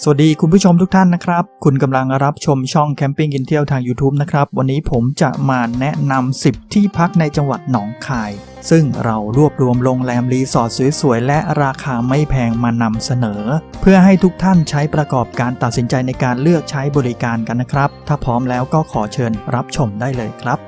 สวัสดีคุณผู้ชมทุกท่านนะครับ คุณกำลังรับชมช่องแคมปิ้งกินเที่ยวทาง YouTube นะครับ วันนี้ผมจะมาแนะนำ 10 ที่พักในจังหวัดหนองคาย ซึ่งเรารวบรวมโรงแรมรีสอร์ทสวยๆ และราคาไม่แพงมานำเสนอ เพื่อให้ทุกท่านใช้ประกอบการตัดสินใจในการเลือกใช้บริการกันนะครับ ถ้าพร้อมแล้วก็ขอเชิญรับชมได้เลยครับ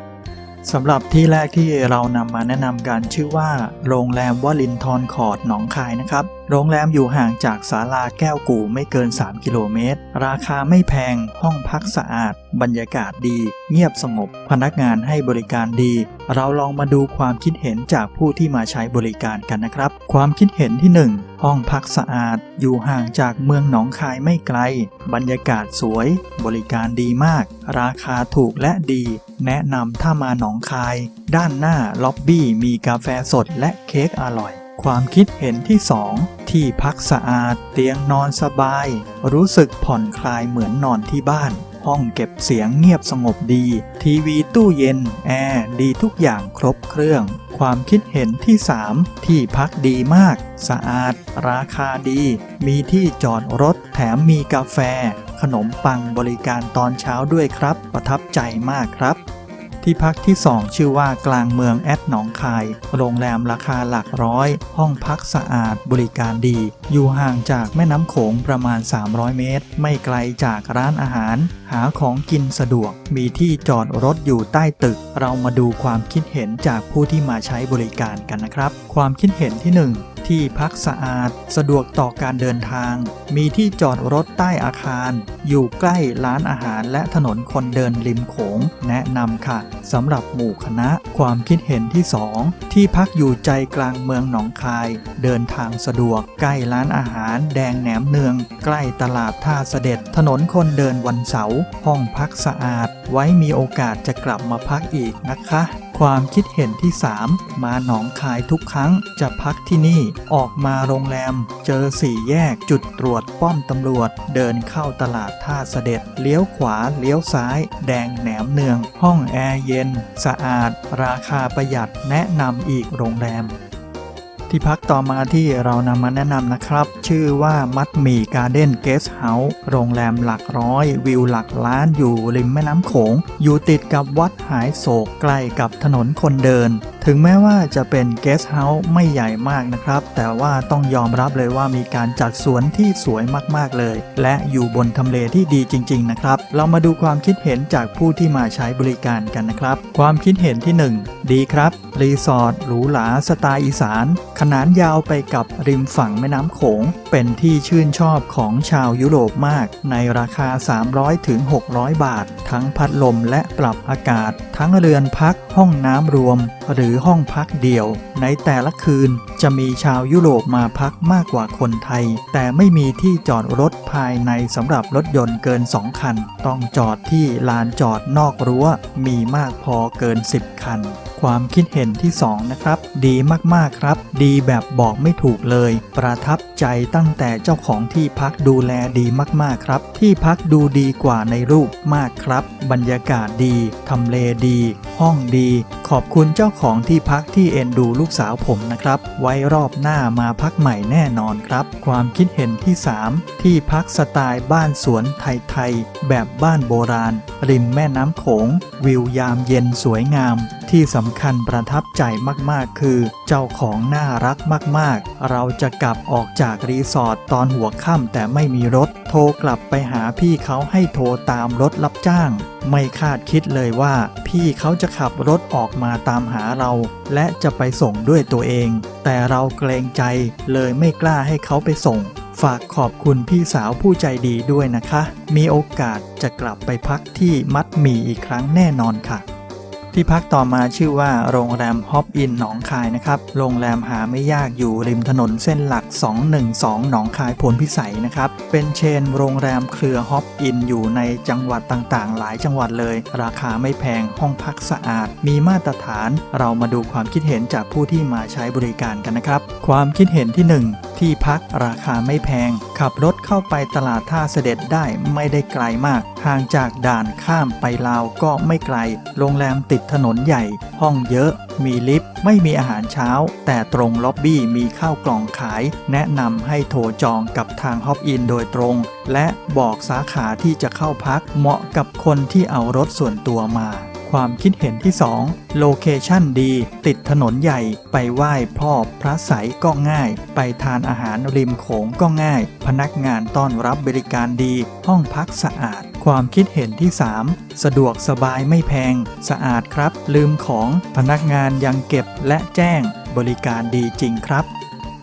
สำหรับที่แรกที่เรานำมาแนะนำกันชื่อว่า โรงแรมวลินทรคอร์ดหนองคายนะครับโรงแรมอยู่ห่างจากศาลาแก้วกู่ไม่เกิน 3 กิโลเมตร ราคาไม่แพง ห้องพักสะอาด บรรยากาศดี เงียบสงบ พนักงานให้บริการดี เราลองมาดูความคิดเห็นจากผู้ที่มาใช้บริการกันนะครับ ความคิดเห็นที่ 1 ห้องพักสะอาด อยู่ห่างจากเมืองหนองคายไม่ไกล บรรยากาศสวย บริการดีมาก ราคาถูกและดี แนะนำถ้ามาหนองคาย ด้านหน้าล็อบบี้มีกาแฟสดและเค้กอร่อย ความคิดเห็นที่ 2 ที่พักสะอาด เตียงนอนสบาย รู้สึกผ่อนคลายเหมือนนอนที่บ้าน ห้องเก็บเสียงเงียบสงบดี ทีวีตู้เย็น แอร์ดีทุกอย่างครบเครื่อง ความคิดเห็นที่ 3 ที่พักดีมาก สะอาด ราคาดี มีที่จอดรถแถมมีกาแฟ ขนมปังบริการตอนเช้าด้วยครับ ประทับใจมากครับ ที่พักที่ 2 ชื่อว่ากลางเมืองแอดหนองคาย โรงแรมราคาหลักร้อย ห้องพักสะอาดบริการดี อยู่ห่างจากแม่น้ำโขงประมาณ 300 เมตร ไม่ไกลจากร้านอาหาร หาของกินสะดวก มีที่จอดรถอยู่ใต้ตึก เรามาดูความคิดเห็นจากผู้ที่มาใช้บริการกันนะครับ ความคิดเห็นที่ 1 ที่พักสะอาด สะดวกต่อการเดินทาง มีที่จอดรถใต้อาคาร อยู่ใกล้ร้านอาหารและถนนคนเดินริมโขง แนะนำค่ะสำหรับหมู่คณะ ความคิดเห็นที่ 2 ที่พักอยู่ใจกลางเมืองหนองคาย เดินทางสะดวก ใกล้ร้านอาหาร แดงแหนมเนือง ใกล้ตลาดท่าเสด็จ ถนนคนเดินวันเสาร์ห้องพักสะอาด ไว้มีโอกาสจะกลับมาพักอีกนะคะความคิดเห็นที่ 3 มาหนองคายทุกครั้งจะพักที่นี่ออกมาโรงแรม เจอสี่แยกจุดตรวจป้อมตำรวจ เดินเข้าตลาดท่าเสด็จ เลี้ยวขวาเลี้ยวซ้าย แดงแหนมเนือง ห้องแอร์เย็น สะอาด ราคาประหยัดแนะนำอีกโรงแรม ที่พักต่อมาที่เรานำมาแนะนำนะครับ ชื่อว่ามัดหมี่การ์เด้นเกสเฮาส์โรงแรมหลักร้อย วิวหลักล้านอยู่ริมแม่น้ำโขง อยู่ติดกับวัดหายโศกใกล้กับถนนคนเดิน ถึงแม้ว่าจะเป็นเกสเฮาส์ไม่ใหญ่มากนะครับ แต่ว่าต้องยอมรับเลยว่ามีการจัดสวนที่สวยมากๆเลย และอยู่บนทำเลที่ดีจริง ๆ นะครับ เรามาดูความคิดเห็นจากผู้ที่มาใช้บริการกันนะครับ ความคิดเห็นที่ 1 ดีครับ รีสอร์ทหรูหราสไตล์อีสาน ขนานยาวไปกับริมฝั่งแม่น้ำโขง เป็นที่ชื่นชอบของชาวยุโรปมาก ในราคา 300ถึง600 บาท ทั้งพัดลมและปรับอากาศ ทั้งเรือนพักห้องน้ำรวมหรือห้องพักเดี่ยวในแต่ละคืนจะมีชาวยุโรปมาพักมากกว่าคนไทย แต่ไม่มีที่จอดรถภายในสำหรับรถยนต์เกิน 2 คัน ต้องจอดที่ลานจอดนอกรั้วมีมากพอเกิน 10 คัน ความคิดเห็นที่ 2 นะครับ ดีมากๆครับ ดีแบบบอกไม่ถูกเลย ประทับใจตั้งแต่เจ้าของที่พักดูแลดีมากๆครับ ที่พักดูดีกว่าในรูปมากครับ บรรยากาศดีทำเลดี ห้องดี ขอบคุณเจ้าของที่พักที่เอ็นดูลูกสาวผมนะครับ ไว้รอบหน้ามาพักใหม่แน่นอนครับ ความคิดเห็นที่ 3 ที่พักสไตล์บ้านสวนไทยๆแบบบ้านโบราณ ริมแม่น้ำโขง วิวยามเย็นสวยงาม ที่สำคัญประทับใจมากๆ คือ เจ้าของน่ารักมากๆ เราจะกลับออกจากรีสอร์ทตอนหัวค่ำแต่ไม่มีรถ โทรกลับไปหาพี่เขาให้โทรตามรถรับจ้าง ไม่คาดคิดเลยว่า พี่เขาจะขับรถออกมาตามหาเรา และจะไปส่งด้วยตัวเอง แต่เราเกรงใจเลยไม่กล้าให้เขาไปส่งฝากขอบคุณพี่สาวผู้ใจดีด้วยนะคะ มีโอกาสจะกลับไปพักที่มัดหมี่อีกครั้งแน่นอนค่ะ ที่พักต่อมาชื่อว่าโรงแรมฮอปอินหนองคายนะครับ โรงแรมหาไม่ยากอยู่ริมถนนเส้นหลัก 212 หนองคายพลพิสัยนะครับ เป็นเชนโรงแรมเครือฮอปอินอยู่ในจังหวัดต่างๆ หลายจังหวัดเลย ราคาไม่แพงห้องพักสะอาด มีมาตรฐาน เรามาดูความคิดเห็นจากผู้ที่มาใช้บริการกันนะครับ ความคิดเห็นที่ 1 ที่พักราคาไม่แพง ขับรถเข้าไปตลาดท่าเสด็จได้ไม่ได้ไกลมาก ห่างจากด่านข้ามไปลาวก็ไม่ไกล โรงแรมติดถนนใหญ่ ห้องเยอะ มีลิฟต์ ไม่มีอาหารเช้า แต่ตรงล็อบบี้มีข้าวกล่องขาย แนะนำให้โทรจองกับทางฮอปอินโดยตรง และบอกสาขาที่จะเข้าพักเหมาะกับคนที่เอารถส่วนตัวมา ความคิดเห็นที่ 2 โลเคชั่นดี ติดถนนใหญ่ไปไหว้พ่อพระใสยก็ง่าย ไปทานอาหารริมโขงก็ง่าย พนักงานต้อนรับบริการดี ห้องพักสะอาด ความคิดเห็นที่ 3 สะดวกสบายไม่แพง สะอาดครับ ลืมของพนักงานยังเก็บและแจ้ง บริการดีจริงครับ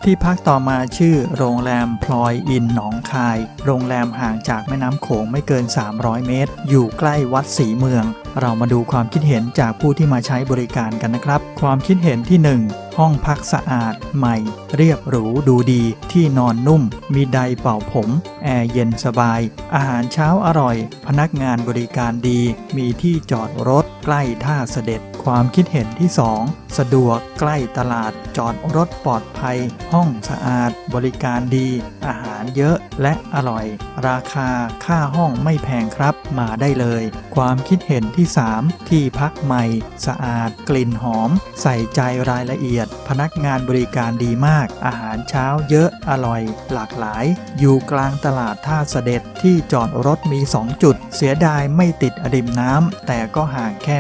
ที่พักต่อมาชื่อโรงแรมพลอยอินหนองคาย โรงแรมห่างจากแม่น้ำโขงไม่เกิน 300 เมตร อยู่ใกล้วัดศรีเมือง เรามาดูความคิดเห็นจากผู้ที่มาใช้บริการกันนะครับ ความคิดเห็นที่ 1 ห้องพักสะอาด ใหม่ เรียบหรูดูดี ที่นอนนุ่ม มีไดร์เป่าผม แอร์เย็นสบาย อาหารเช้าอร่อย พนักงานบริการดี มีที่จอดรถใกล้ท่าเสด็จ ความคิดเห็นที่ 2 สะดวกใกล้ตลาดจอดรถปลอดภัย ห้องสะอาด บริการดี อาหารเยอะและอร่อย ราคาค่าห้องไม่แพงครับมาได้เลย ความคิดเห็นที่ 3 ที่พักใหม่ สะอาด กลิ่นหอม ใส่ใจรายละเอียด พนักงานบริการดีมาก อาหารเช้าเยอะอร่อย หลากหลาย อยู่กลางตลาดท่าเสด็จที่จอดรถมี 2 จุด เสียดายไม่ติดอดิมน้ำแต่ก็ห่างแค่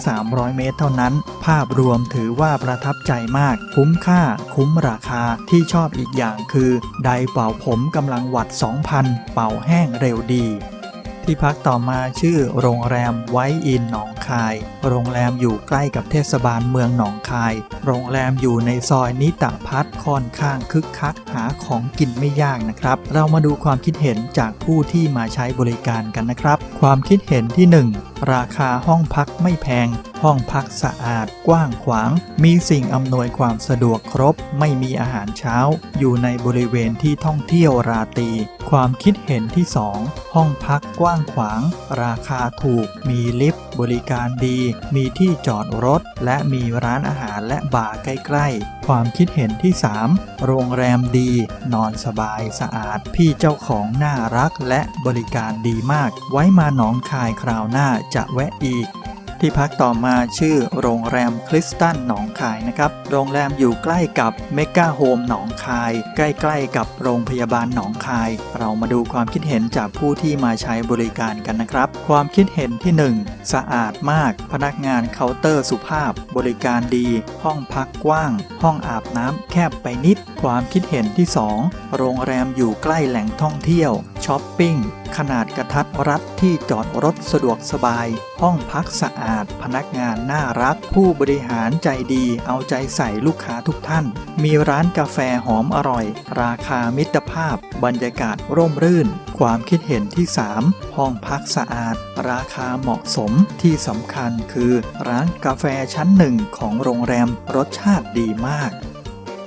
2-300 เมตรเท่านั้น ภาพรวมถือว่าประทับใจมาก คุ้มค่า คุ้มราคาที่ชอบอีกอย่างคือไดเป่าผมกำลังวัด 2,000 เป่าแห้งเร็วดีที่พักต่อมาชื่อโรงแรมไวอินหนองคาย โรงแรมอยู่ใกล้กับเทศบาลเมืองหนองคาย โรงแรมอยู่ในซอยนิตะพัฒน์ค่อนข้างคึกคักหาของกินไม่ยากนะครับ เรามาดูความคิดเห็นจากผู้ที่มาใช้บริการกันนะครับ ความคิดเห็นที่ 1 ราคาห้องพักไม่แพง ห้องพักสะอาดกว้างขวาง มีสิ่งอำนวยความสะดวกครบ ไม่มีอาหารเช้า อยู่ในบริเวณที่ท่องเที่ยวราตรีความคิดเห็นที่ 2 ห้องพักกว้างขวาง ราคาถูก มีลิฟต์ บริการดี มีที่จอดรถ และมีร้านอาหารและบาร์ใกล้ๆ ความคิดเห็นที่ 3 โรงแรมดี นอนสบายสะอาด พี่เจ้าของน่ารักและบริการดีมาก ไว้มาหนองคายคราวหน้าจะแวะอีก ที่พักต่อมาชื่อโรงแรมคริสตันหนองคายนะครับ โรงแรมอยู่ใกล้กับเมกาโฮมหนองคาย ใกล้ๆกับโรงพยาบาลหนองคาย เรามาดูความคิดเห็นจากผู้ที่มาใช้บริการกันนะครับ ความคิดเห็นที่ 1 สะอาดมาก พนักงานเคาน์เตอร์สุภาพ บริการดี ห้องพักกว้าง ห้องอาบน้ำแคบไปนิด ความคิดเห็นที่ 2 โรงแรมอยู่ใกล้แหล่งท่องเที่ยว ช้อปปิ้ง ขนาดกระทัดรัดที่จอดรถสะดวกสบาย ห้องพักสะอาด พนักงานน่ารัก ผู้บริหารใจดีเอาใจใส่ลูกค้าทุกท่าน มีร้านกาแฟหอมอร่อย ราคามิตรภาพ บรรยากาศร่มรื่น ความคิดเห็นที่ 3 ห้องพักสะอาด ราคาเหมาะสมที่สำคัญคือ ร้านกาแฟชั้นหนึ่งของโรงแรมรสชาติดีมาก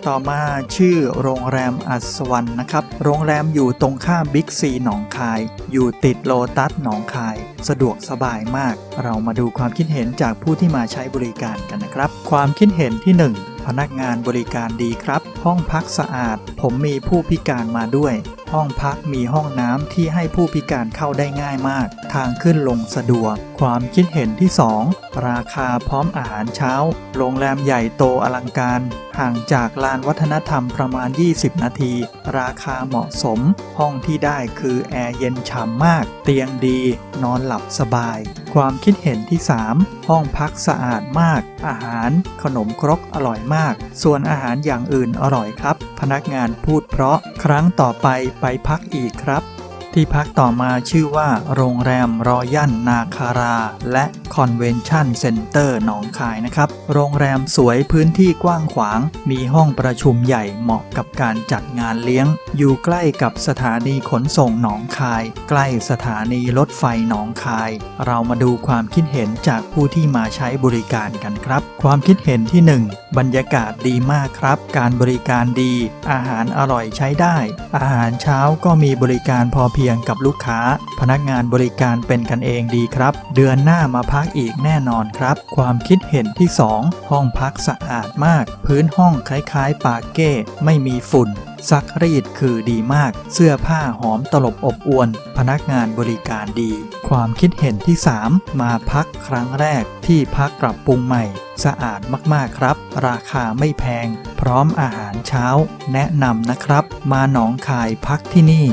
ต่อมาชื่อโรงแรมอัศวรรณนะครับ โรงแรมอยู่ตรงข้ามบิ๊กซีหนองคาย อยู่ติดโลตัสหนองคาย สะดวกสบายมาก เรามาดูความคิดเห็นจากผู้ที่มาใช้บริการกันนะครับ ความคิดเห็นที่ 1 พนักงานบริการดีครับ ห้องพักสะอาด ผมมีผู้พิการมาด้วย ห้องพักมีห้องน้ำที่ให้ผู้พิการเข้าได้ง่ายมาก ทางขึ้นลงสะดวก ความคิดเห็นที่ 2 ราคาพร้อมอาหารเช้า โรงแรมใหญ่โตอลังการ ห่างจากลานวัฒนธรรมประมาณ 20 นาที ราคาเหมาะสม ห้องที่ได้คือแอร์เย็นฉ่ำมาก เตียงดี นอนหลับสบาย ความคิดเห็นที่ 3 ห้องพักสะอาดมาก อาหาร ขนมครกอร่อยมาก ส่วนอาหารอย่างอื่นอร่อยครับ พนักงานพูดเพราะ ครั้งต่อไปไปพักอีกครับ ที่พักต่อมาชื่อว่า โรงแรมรอยันนาคารา และคอนเวนชั่นเซ็นเตอร์หนองคายนะครับ โรงแรมสวยพื้นที่กว้างขวาง มีห้องประชุมใหญ่เหมาะกับการจัดงานเลี้ยง อยู่ใกล้กับสถานีขนส่งหนองคาย ใกล้สถานีรถไฟหนองคาย เรามาดูความคิดเห็นจากผู้ที่มาใช้บริการกันครับ ความคิดเห็นที่ 1 บรรยากาศดีมากครับ การบริการดี อาหารอร่อยใช้ได้ อาหารเช้าก็มีบริการพอเพียงพียงกับลูกค้า พนักงานบริการเป็นกันเองดีครับ เดือนหน้ามาพักอีกแน่นอนครับ ความคิดเห็นที่ 2 ห้องพักสะอาดมาก พื้นห้องคล้ายๆ ปาเก้ไม่มีฝุ่นซักรีดคือดีมาก เสื้อผ้าหอมตลบอบอวน พนักงานบริการดี ความคิดเห็นที่ 3 มาพักครั้งแรกที่พักปรับปรุงใหม่ สะอาดมากๆครับ ราคาไม่แพง พร้อมอาหารเช้า แนะนำนะครับ มาหนองคายพักที่นี่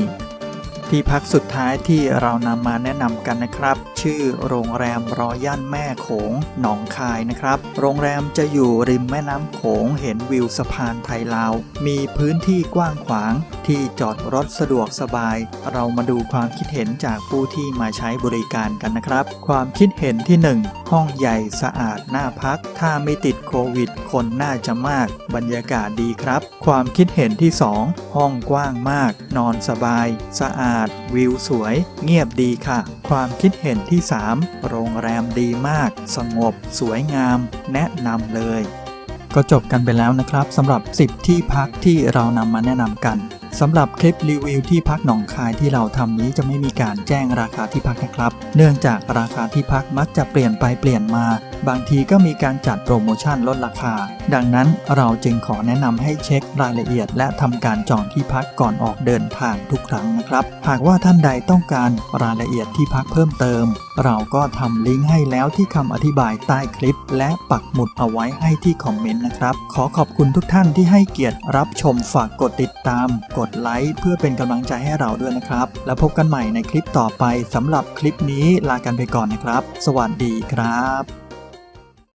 ที่พักสุดท้ายที่เรานำมาแนะนำกันนะครับ ชื่อโรงแรมรอยันแม่โขงหนองคายนะครับ โรงแรมจะอยู่ริมแม่น้ำโขงเห็นวิวสะพานไทยลาว มีพื้นที่กว้างขวาง ที่จอดรถสะดวกสบาย เรามาดูความคิดเห็นจากผู้ที่มาใช้บริการกันนะครับ ความคิดเห็นที่ 1 ห้องใหญ่สะอาดน่าพัก ถ้าไม่ติดโควิด คนน่าจะมาก บรรยากาศดีครับ ความคิดเห็นที่ 2 ห้องกว้างมาก นอนสบาย สะอาด วิวสวย เงียบดีค่ะ ความคิดเห็นที่ 3 โรงแรมดีมาก สงบ สวยงาม แนะนำเลย ก็จบกันไปแล้วนะครับสำหรับ 10 ที่พักที่เรานำมาแนะนำกันสำหรับคลิปรีวิวที่พักหนองคายที่เราทำนี้จะไม่มีการแจ้งราคาที่พักนะครับ เนื่องจากราคาที่พักมักจะเปลี่ยนไปเปลี่ยนมา บางทีก็มีการจัดโปรโมชั่นลดราคา ดังนั้นเราจึงขอแนะนำให้เช็ครายละเอียด และทำการจองที่พักก่อนออกเดินทางทุกครั้งนะครับ หากว่าท่านใดต้องการรายละเอียดที่พักเพิ่มเติม เราก็ทำลิงก์ให้แล้วที่คำอธิบายใต้คลิป และปักหมุดเอาไว้ให้ที่คอมเมนต์นะครับ ขอขอบคุณทุกท่านที่ให้เกียรติรับชมฝากกดติดตามกดไลค์เพื่อเป็นกำลังใจให้เราด้วยนะครับ แล้วพบกันใหม่ในคลิปต่อไปสำหรับคลิปนี้ลากันไปก่อนนะครับ สวัสดีครับ